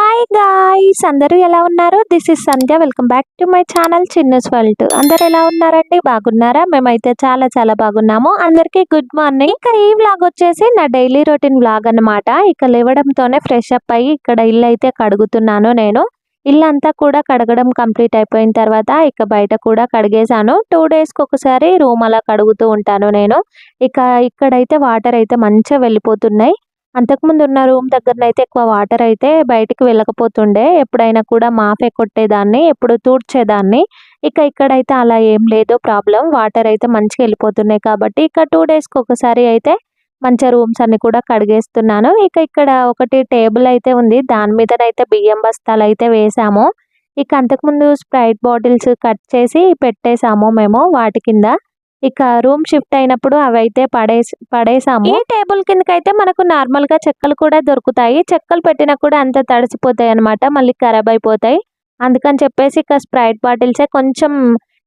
Hi guys అందరూ ఎలా ఉన్నారు? This is Sandhya welcome back to my channel Chinna's world అందరు ఎలా ఉన్నారండి? బాగున్నారా? మేమైతే చాలా చాలా బాగున్నాము. అందరికీ గుడ్ మార్నింగ్ ఇక ఈ వ్లాగ్ వచ్చేసి నా డైలీ రొటీన్ వ్లాగ్ అన్నమాట. ఇక లేవడంతోనే ఫ్రెష్ అప్ అయ్యి ఇక్కడ ఇల్లు అయితే కడుగుతున్నాను నేను. ఇల్లు అంతా కూడా కడగడం కంప్లీట్ అయిపోయిన తర్వాత ఇక బయట కూడా కడిగేశాను. టూ డేస్కి ఒకసారి రూమ్ అలా కడుగుతూ ఉంటాను నేను. ఇక ఇక్కడైతే వాటర్ అయితే మంచిగా వెళ్ళిపోతున్నాయి. అంతకుముందు ఉన్న రూమ్ దగ్గరనైతే ఎక్కువ వాటర్ అయితే బయటికి వెళ్ళకపోతుండే. ఎప్పుడైనా కూడా మాఫే కొట్టేదాన్ని ఎప్పుడు తూడ్చేదాన్ని. ఇక ఇక్కడైతే అలా ఏం లేదు ప్రాబ్లం. వాటర్ అయితే మంచిగా వెళ్ళిపోతున్నాయి కాబట్టి ఇక టూ డేస్కి ఒకసారి అయితే మంచిగా రూమ్స్ అన్ని కూడా కడిగేస్తున్నాను. ఇక ఇక్కడ ఒకటి టేబుల్ అయితే ఉంది. దాని మీదనైతే బియ్యం బస్తాలు అయితే వేసాము. ఇక అంతకుముందు స్ప్రైట్ బాటిల్స్ కట్ చేసి పెట్టేసాము మేము వాటి కింద. ఇక రూమ్ షిఫ్ట్ అయినప్పుడు అవి అయితే పడేసి పడేసాము. ఈ టేబుల్ కిందకైతే మనకు నార్మల్గా చెక్కలు కూడా దొరుకుతాయి. చెక్కలు పెట్టినా కూడా అంత తడిసిపోతాయి అనమాట మళ్ళీ ఖరాబ్ అయిపోతాయి. అందుకని చెప్పేసి ఇక స్ప్రైట్ బాటిల్సే కొంచెం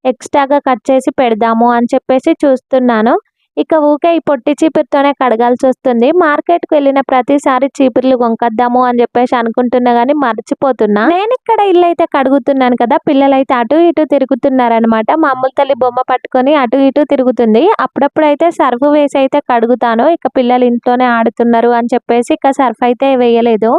ఎక్స్ట్రాగా కట్ చేసి పెడదాము అని చెప్పేసి చూస్తున్నాను. ఇక ఊకే ఈ పొట్టి చీపురుతోనే కడగాల్సి వస్తుంది మార్కెట్కి వెళ్ళిన ప్రతిసారి చీపుర్లు కొనుకొద్దాము అని చెప్పేసి అనుకుంటున్నా కానీ మర్చిపోతున్నా. నేను ఇక్కడ ఇల్లు అయితే కడుగుతున్నాను కదా పిల్లలు అయితే అటు ఇటు తిరుగుతున్నారనమాట. మా అమ్ముల తల్లి బొమ్మ పట్టుకొని అటు ఇటు తిరుగుతుంది. అప్పుడప్పుడు అయితే సర్ఫ్ వేసి అయితే కడుగుతాను. ఇక పిల్లలు ఇంట్లోనే ఆడుతున్నారు అని చెప్పేసి ఇక సర్ఫ్ అయితే వేయలేదు.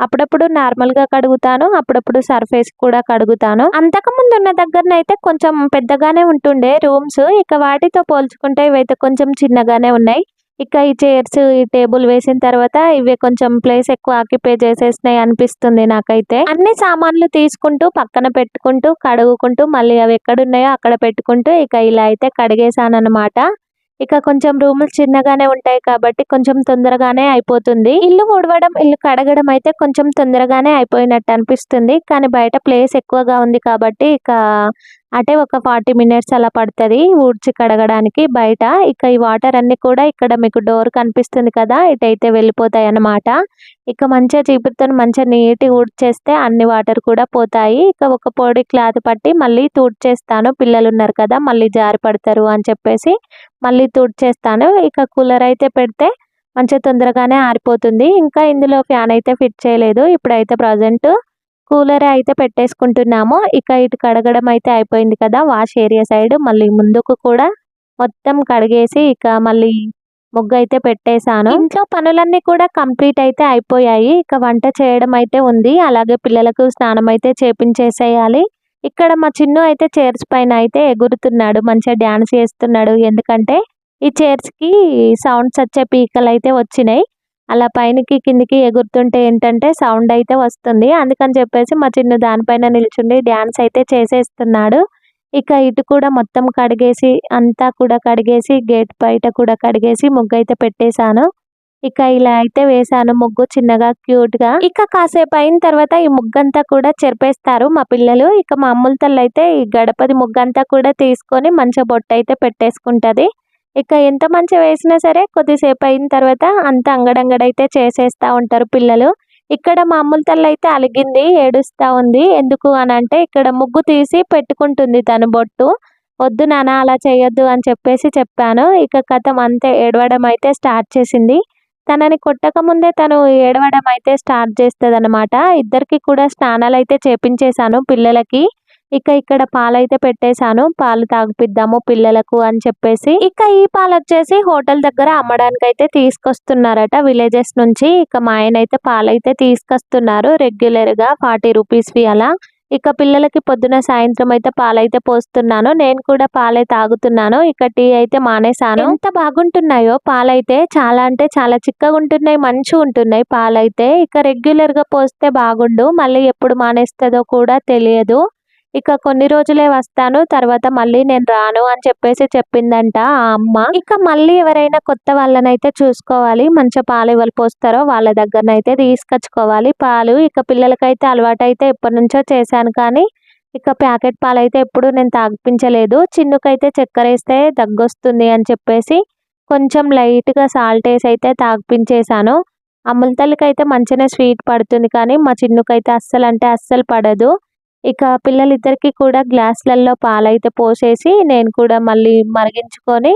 అప్పుడప్పుడు నార్మల్గా కడుగుతాను అప్పుడప్పుడు సర్ఫేస్ కూడా కడుగుతాను. అంతకు ముందు ఉన్న దగ్గరనైతే కొంచెం పెద్దగానే ఉంటుండే రూమ్స్ ఇక వాటితో పోల్చుకుంటే ఇవైతే కొంచెం చిన్నగానే ఉన్నాయి. ఇక ఈ చైర్స్ ఈ టేబుల్ వేసిన తర్వాత ఇవి కొంచెం ప్లేస్ ఎక్కువ ఆక్యుపై చేసేసినాయి అనిపిస్తుంది నాకైతే. అన్ని సామాన్లు తీసుకుంటూ పక్కన పెట్టుకుంటూ కడుగుకుంటూ మళ్ళీ అవి ఎక్కడున్నాయో అక్కడ పెట్టుకుంటూ ఇక ఇలా అయితే కడిగేసాను అనమాట ఇక కొంచెం రూములు చిన్నగానే ఉంటాయి కాబట్టి కొంచెం తొందరగానే అయిపోతుంది. ఇల్లు ఊడవడం ఇల్లు కడగడం అయితే కొంచెం తొందరగానే అయిపోయినట్టు అనిపిస్తుంది. కానీ బయట ప్లేస్ ఎక్కువగా ఉంది కాబట్టి ఇక అటే ఒక ఫార్టీ మినిట్స్ అలా పడుతుంది ఊడ్చి కడగడానికి బయట. ఇక ఈ వాటర్ అన్ని కూడా ఇక్కడ మీకు డోర్ కనిపిస్తుంది కదా ఇటైతే వెళ్ళిపోతాయి అన్నమాట. ఇక మంచిగా చీపురుతో మంచిగా నీట్ ఊడ్చేస్తే అన్ని వాటర్ కూడా పోతాయి. ఇక ఒక పొడి క్లాత్ పట్టి మళ్ళీ తూడ్చేస్తాను. పిల్లలు ఉన్నారు కదా మళ్ళీ జారి పడతారు అని చెప్పేసి మళ్ళీ తూడ్చేస్తాను. ఇక కూలర్ అయితే పెడితే మంచిగా తొందరగానే ఆరిపోతుంది. ఇంకా ఇందులో ఫ్యాన్ అయితే ఫిట్ చేయలేదు. ఇప్పుడైతే ప్రజెంట్ కూలర్ అయితే పెట్టేసుకుంటున్నాము. ఇక ఇటు కడగడం అయితే అయిపోయింది కదా వాష్ ఏరియా సైడ్. మళ్ళీ ముందుకు కూడా మొత్తం కడిగేసి ఇక మళ్ళీ ముగ్గు అయితే పెట్టేశాను. ఇంట్లో పనులన్నీ కూడా కంప్లీట్ అయితే అయిపోయాయి. ఇక వంట చేయడం అయితే ఉంది. అలాగే పిల్లలకు స్నానం అయితే చేపించేసేయాలి. ఇక్కడ మా చిన్ను అయితే చైర్స్ పైన అయితే ఎగురుతున్నాడు. మంచిగా డ్యాన్స్ చేస్తున్నాడు. ఎందుకంటే ఈ చైర్స్కి సౌండ్స్ వచ్చే పీకలు అయితే వచ్చినాయి. అలా పైనకి కిందికి ఎగురుతుంటే ఏంటంటే సౌండ్ అయితే వస్తుంది. అందుకని చెప్పేసి మా చిన్న దానిపైన నిల్చుండి డ్యాన్స్ అయితే చేసేస్తున్నాడు. ఇక ఇటు కూడా మొత్తం కడిగేసి అంతా కూడా కడిగేసి గేట్ బయట కూడా కడిగేసి ముగ్గు అయితే పెట్టేశాను. ఇక ఇలా అయితే వేసాను ముగ్గు చిన్నగా క్యూట్గా. ఇక కాసేపు అయిన తర్వాత ఈ ముగ్గంతా కూడా చెరిపేస్తారు మా పిల్లలు. ఇక మా అమ్ముల అయితే ఈ గడపది ముగ్గంతా కూడా తీసుకొని మంచిగా బొట్టు అయితే పెట్టేసుకుంటది. ఇక ఎంత మంచిగా వేసినా సరే కొద్దిసేపు అయిన తర్వాత అంత అంగడంగడైతే చేసేస్తూ ఉంటారు పిల్లలు. ఇక్కడ మా అమ్ముల తల్లి అయితే అలిగింది ఏడుస్తా ఉంది. ఎందుకు అని అంటే ఇక్కడ ముగ్గు తీసి పెట్టుకుంటుంది తను బొట్టు. వద్దు నాన్న అలా చేయొద్దు అని చెప్పేసి చెప్పాను. ఇక కథం అంతే ఏడవడం అయితే స్టార్ట్ చేసింది. తనని కొట్టక ముందే తను ఏడవడం అయితే స్టార్ట్ చేస్తుంది అనమాట ఇద్దరికి కూడా స్నానాలు అయితే చేపించేశాను పిల్లలకి. ఇక ఇక్కడ పాలైతే పెట్టేశాను. పాలు తాగిపిద్దాము పిల్లలకు అని చెప్పేసి. ఇక ఈ పాలు వచ్చేసి హోటల్ దగ్గర అమ్మడానికి అయితే తీసుకొస్తున్నారట విలేజెస్ నుంచి. ఇక మా ఆయన అయితే పాలైతే తీసుకొస్తున్నారు రెగ్యులర్గా ఫార్టీ రూపీస్ వి అలా. ఇక పిల్లలకి పొద్దున సాయంత్రం అయితే పాలైతే పోస్తున్నాను. నేను కూడా పాలే తాగుతున్నాను. ఇక టీ అయితే మానేసాను ఎంత బాగుంటున్నాయో పాలైతే. చాలా అంటే చాలా చిక్కగా ఉంటున్నాయి మంచిగా ఉంటున్నాయి పాలైతే. ఇక రెగ్యులర్గా పోస్తే బాగుండు. మళ్ళీ ఎప్పుడు మానేస్తుందో కూడా తెలియదు. ఇక కొన్ని రోజులే వస్తాను తర్వాత మళ్ళీ నేను రాను అని చెప్పేసి చెప్పిందంట ఆ అమ్మ. ఇక మళ్ళీ ఎవరైనా కొత్త వాళ్ళనైతే చూసుకోవాలి మంచిగా పాలు ఎవరు పోస్తారో వాళ్ళ దగ్గరనైతే తీసుకొచ్చుకోవాలి. పాలు ఇక పిల్లలకైతే అలవాటు అయితే ఎప్పటి నుంచో చేశాను కానీ ఇక ప్యాకెట్ పాలు అయితే ఎప్పుడు నేను తాగిపించలేదు. చిన్నుకైతే చక్కెర వేస్తే దగ్గొస్తుంది అని చెప్పేసి కొంచెం లైట్గా సాల్ట్ వేసి అయితే తాగిపించేశాను. అమ్ముల తల్లికి అయితే మంచిగానే స్వీట్ పడుతుంది కానీ మా చిన్నుకైతే అస్సలు అంటే అస్సలు పడదు. ఇక పిల్లలిద్దరికీ కూడా గ్లాసులలో పాలైతే పోసేసి నేను కూడా మళ్ళీ మరిగించుకొని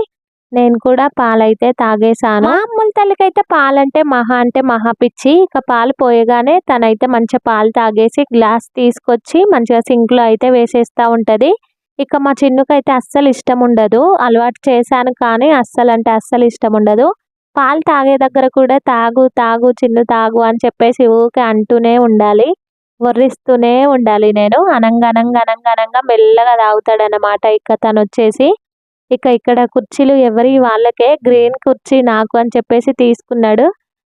నేను కూడా పాలైతే తాగేసాను మా అమ్ముల తల్లికైతే పాలంటే మహా అంటే మహా పిచ్చి. ఇక పాలు పోయగానే తనైతే మంచిగా పాలు తాగేసి గ్లాస్ తీసుకొచ్చి మంచిగా సింక్లో అయితే వేసేస్తా ఉంటుంది. ఇక మా చిన్నుకైతే అస్సలు ఇష్టం ఉండదు. అలవాటు చేశాను కానీ అస్సలు అంటే అస్సలు ఇష్టం ఉండదు. పాలు తాగే దగ్గర కూడా తాగు తాగు చిన్ను తాగు అని చెప్పేసి ఊకే అంటూనే ఉండాలి. వర్రిస్తూనే ఉండాలి నేను. అనంగా అనంగా అనంగా అనంగా మెల్లగా తాగుతాడనమాట ఇక తను వచ్చేసి ఇక ఇక్కడ కుర్చీలు ఎవరి వాళ్ళకే. గ్రీన్ కుర్చీ నాకు అని చెప్పేసి తీసుకున్నాడు.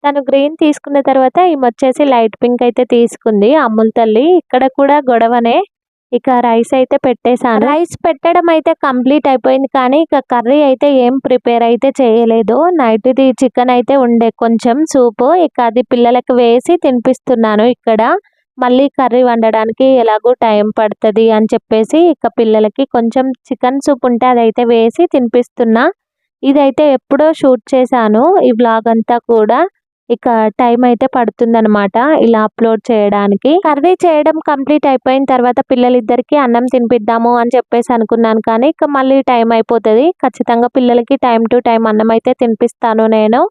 తను గ్రీన్ తీసుకున్న తర్వాత ఈమె వచ్చేసి లైట్ పింక్ అయితే తీసుకుంది అమ్ముల తల్లి. ఇక్కడ కూడా గొడవనే. ఇక రైస్ అయితే పెట్టేశాను. రైస్ పెట్టడం అయితే కంప్లీట్ అయిపోయింది కానీ ఇక కర్రీ అయితే ఏం ప్రిపేర్ అయితే చేయలేదు. నైట్ది చికెన్ అయితే ఉండే కొంచెం సూపు. ఇక అది పిల్లలకు వేసి తినిపిస్తున్నాను ఇక్కడ. మళ్ళీ కర్రీ వండడానికి ఎలాగో టైం పడుతుంది అని చెప్పేసి ఇక పిల్లలకి కొంచెం చికెన్ సూప్ ఉంటే అదైతే వేసి తినిపిస్తున్నా. ఇదైతే ఎప్పుడో షూట్ చేశాను. ఈ వ్లాగ్ అంతా కూడా ఇక టైం అయితే పడుతుందనమాట ఇలా అప్లోడ్ చేయడానికి. కర్రీ చేయడం కంప్లీట్ అయిపోయిన తర్వాత పిల్లలిద్దరికి అన్నం తినిపిద్దాము అని చెప్పేసి అనుకున్నాను కానీ ఇక మళ్ళీ టైం అయిపోతుంది. ఖచ్చితంగా పిల్లలకి టైం టు టైం అన్నం అయితే తినిపిస్తాను నేను.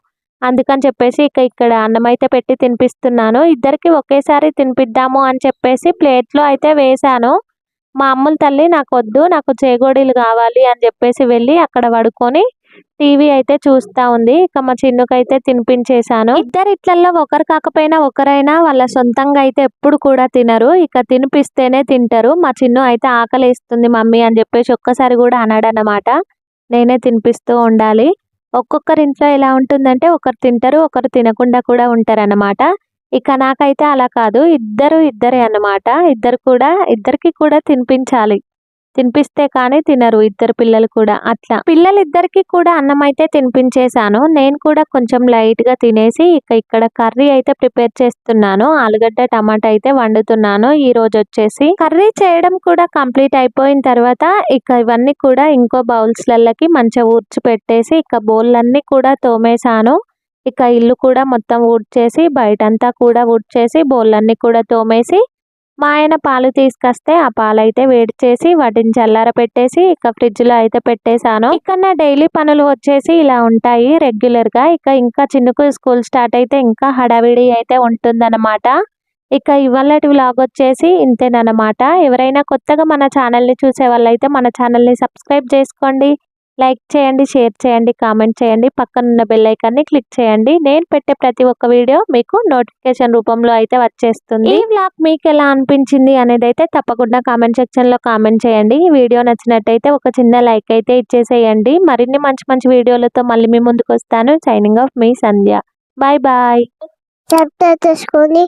అందుకని చెప్పేసి ఇక ఇక్కడ అన్నం అయితే పెట్టి తినిపిస్తున్నాను. ఇద్దరికి ఒకేసారి తినిపిద్దాము అని చెప్పేసి ప్లేట్లో అయితే వేశాను. మా అమ్ముల తల్లి నాకు వద్దు నాకు చేగోడీలు కావాలి అని చెప్పేసి వెళ్ళి అక్కడ పడుకొని టీవీ అయితే చూస్తా ఉంది. ఇక మా చిన్నుకైతే తినిపించేశాను. ఇద్దరు ఇట్లల్లో ఒకరు కాకపోయినా ఒకరైనా వాళ్ళ సొంతంగా అయితే ఎప్పుడు కూడా తినరు. ఇక తినిపిస్తేనే తింటారు. మా చిన్ను అయితే ఆకలిస్తుంది మమ్మీ అని చెప్పేసి ఒక్కసారి కూడా అనడనమాట నేనే తినిపిస్తూ ఉండాలి. ఒక్కొక్కరి ఇంట్లో ఎలా ఉంటుందంటే ఒకరు తింటారు ఒకరు తినకుండా కూడా ఉంటారన్నమాట. ఇక నాకైతే అలా కాదు. ఇద్దరు ఇద్దరే అన్నమాట. ఇద్దరు కూడా ఇద్దరికి కూడా తినిపించాలి. తినిపిస్తే కానీ తినరు ఇద్దరు పిల్లలు కూడా. అట్లా పిల్లలిద్దరికి కూడా అన్నం అయితే తినిపించేశాను. నేను కూడా కొంచెం లైట్గా తినేసి ఇక ఇక్కడ కర్రీ అయితే ప్రిపేర్ చేస్తున్నాను. ఆలుగడ్డ టమాటా అయితే వండుతున్నాను. ఈ రోజు వచ్చేసి కర్రీ చేయడం కూడా కంప్లీట్ అయిపోయిన తర్వాత ఇక ఇవన్నీ కూడా ఇంకో బౌల్స్ లకి మంచిగా ఊడ్చి పెట్టేసి ఇక బౌల్లన్నీ కూడా తోమేశాను. ఇక ఇల్లు కూడా మొత్తం ఊడ్చేసి బయటంతా కూడా ఊడ్చేసి బౌల్లన్నీ కూడా తోమేసి మా ఆయన పాలు తీసుకొస్తే ఆ పాలు అయితే వేడి చేసి వాటిని చల్లార పెట్టేసి ఇక ఫ్రిడ్జ్లో అయితే పెట్టేశాను. ఇక్కడ నా డైలీ పనులు వచ్చేసి ఇలా ఉంటాయి రెగ్యులర్గా ఇక ఇంకా చిన్నకు స్కూల్ స్టార్ట్ అయితే ఇంకా హడావిడి అయితే ఉంటుందన్నమాట. ఇక ఇవాళటి వ్లాగ్ వచ్చేసి ఇంతేనమాట ఎవరైనా కొత్తగా మన ఛానల్ని చూసే వాళ్ళైతే మన ఛానల్ని సబ్స్క్రైబ్ చేసుకోండి. లైక్ చేయండి షేర్ చేయండి కామెంట్ చేయండి. పక్కనున్న బెల్ ఐకాన్ని క్లిక్ చేయండి. నేను పెట్టే ప్రతి ఒక్క వీడియో మీకు నోటిఫికేషన్ రూపంలో అయితే వచ్చేస్తుంది. ఈ వ్లాగ్ మీకు ఎలా అనిపించింది అనేది అయితే తప్పకుండా కామెంట్ సెక్షన్లో కామెంట్ చేయండి. ఈ వీడియో నచ్చినట్టయితే ఒక చిన్న లైక్ అయితే ఇచ్చేసేయండి. మరిన్ని మంచి మంచి వీడియోలతో మళ్ళీ మీ ముందుకు వస్తాను. సైనింగ్ ఆఫ్ మీ సంధ్య. బాయ్ బాయ్ చెప్తా చూసుకొని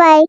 బాయ్